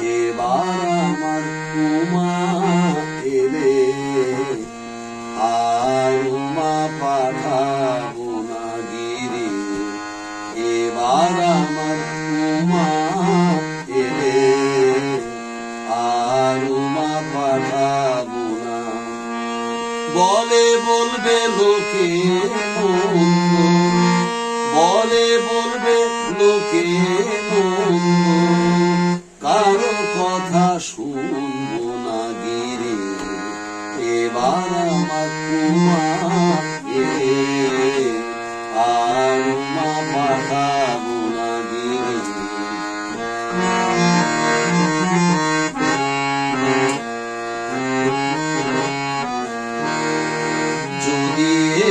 এবার আমার উমা এলে, আর উমা পাঠাবো না গিরি। এবার আমার উমা এলে, আর উমা পাঠাবো না। বলে বলবে লোকে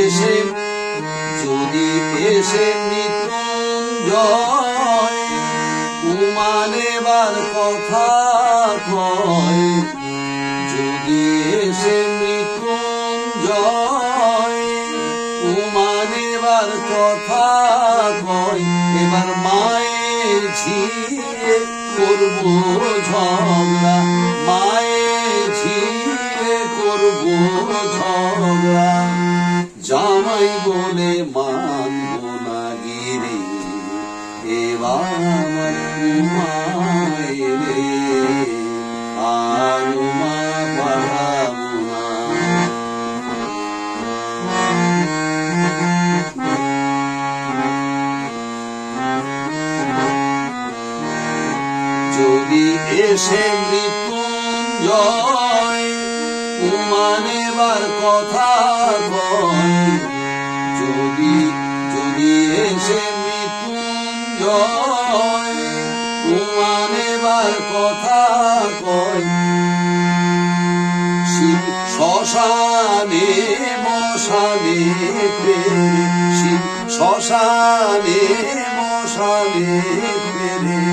এসে যদি এসে মৃত্যুঞ্জয় উমানেবার কথা কয় যদি এসে মৃত্যুঞ্জয় উমানেবার কথা কয়, এবার মায়ের ঝিরে করব ঝগড়া। মায়ের ঝিরে করব ঝগড়া। জামাই বলে মানব না গিরে, এবার আর উমা যদি এসে মৃত্যুঞ্জয় কথা কয়। যদি যদি এসে মৃত্যুঞ্জয় কথা কয়। মশানে ফেরে।